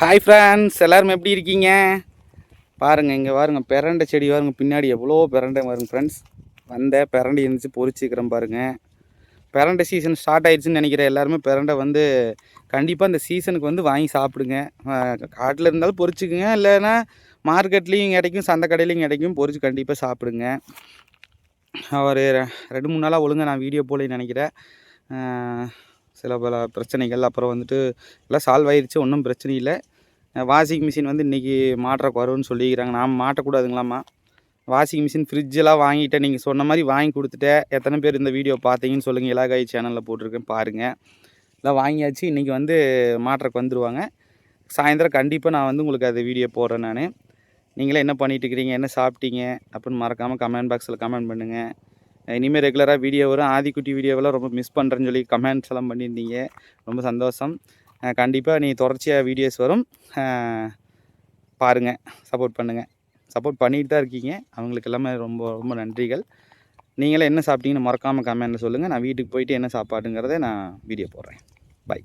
Hi friends எல்லோரும் எப்படி இருக்கீங்க? பாருங்கள் இங்கே பாருங்கள் பெரண்டை செடி பாருங்கள் பின்னாடி எவ்வளோ பெரண்டை பாருங்கள் ஃப்ரெண்ட்ஸ் வந்த பெரண்டை இருந்துச்சு பொறிச்சிக்கிறேன் பாருங்கள் பெரண்டை சீசன் ஸ்டார்ட் ஆயிடுச்சுன்னு நினைக்கிறேன் எல்லாருமே பெரண்டை வந்து கண்டிப்பாக அந்த சீசனுக்கு வந்து வாங்கி சாப்பிடுங்க. காட்டில் இருந்தாலும் பொறிச்சிக்குங்க இல்லைன்னா மார்க்கெட்லேயும் கிடைக்கும் சந்தை கடையிலையும் கிடைக்கும் பொறிச்சு கண்டிப்பாக சாப்பிடுங்க. ஒரு ரெண்டு மூணு நாளாக ஒழுங்காக நான் வீடியோ போலேன்னு நினைக்கிறேன். சில பல பிரச்சனைகள். அப்புறம் வந்துட்டு எல்லாம் சால்வ் ஆயிருச்சு. ஒன்றும் பிரச்சனை இல்லை. வாஷிங் மிஷின் வந்து இன்றைக்கி மாட்டுறக்கு வரும்னு சொல்லிக்கிறாங்க நாம் மாட்டக்கூடாதுங்களாம்மா வாஷிங் மிஷின் ஃப்ரிட்ஜெல்லாம் வாங்கிட்டேன். நீங்கள் சொன்ன மாதிரி வாங்கி கொடுத்துட்டேன் எத்தனை பேர் இந்த வீடியோ பார்த்தீங்கன்னு சொல்லுங்கள் இலாகாய் சேனலில் போட்டிருக்கேன். பாருங்கள் எல்லாம் வாங்கியாச்சு. இன்றைக்கி வந்து மாட்டுறக்கு வந்துடுவாங்க சாயந்தரம் கண்டிப்பாக நான் வந்து உங்களுக்கு அது வீடியோ போடுறேன் நான். நீங்களே என்ன பண்ணிகிட்டு இருக்கிறீங்க? என்ன சாப்பிட்டீங்க? அப்படின்னு மறக்காமல் கமெண்ட் பாக்ஸில் கமெண்ட் பண்ணுங்கள் இனிமேல் ரெகுலராக வீடியோ வரும். ஆதிக்குட்டி வீடியோவெல்லாம் ரொம்ப மிஸ் பண்ணுறேன்னு சொல்லி கமெண்ட்ஸ் எல்லாம் பண்ணியிருந்தீங்க. ரொம்ப சந்தோஷம். கண்டிப்பாக நீ தொடர்ச்சியாக வீடியோஸ் வரும். பாருங்கள் சப்போர்ட் பண்ணுங்கள் சப்போர்ட் பண்ணிட்டு தான் இருக்கீங்க. அவங்களுக்கு எல்லாமே ரொம்ப ரொம்ப நன்றிகள். நீங்களே என்ன சாப்பிட்டீங்கன்னு மறக்காமல் கமெண்ட்டில் சொல்லுங்கள் நான் வீட்டுக்கு போயிட்டு என்ன சாப்பாடுங்கிறத நான் வீடியோ போடுறேன். பை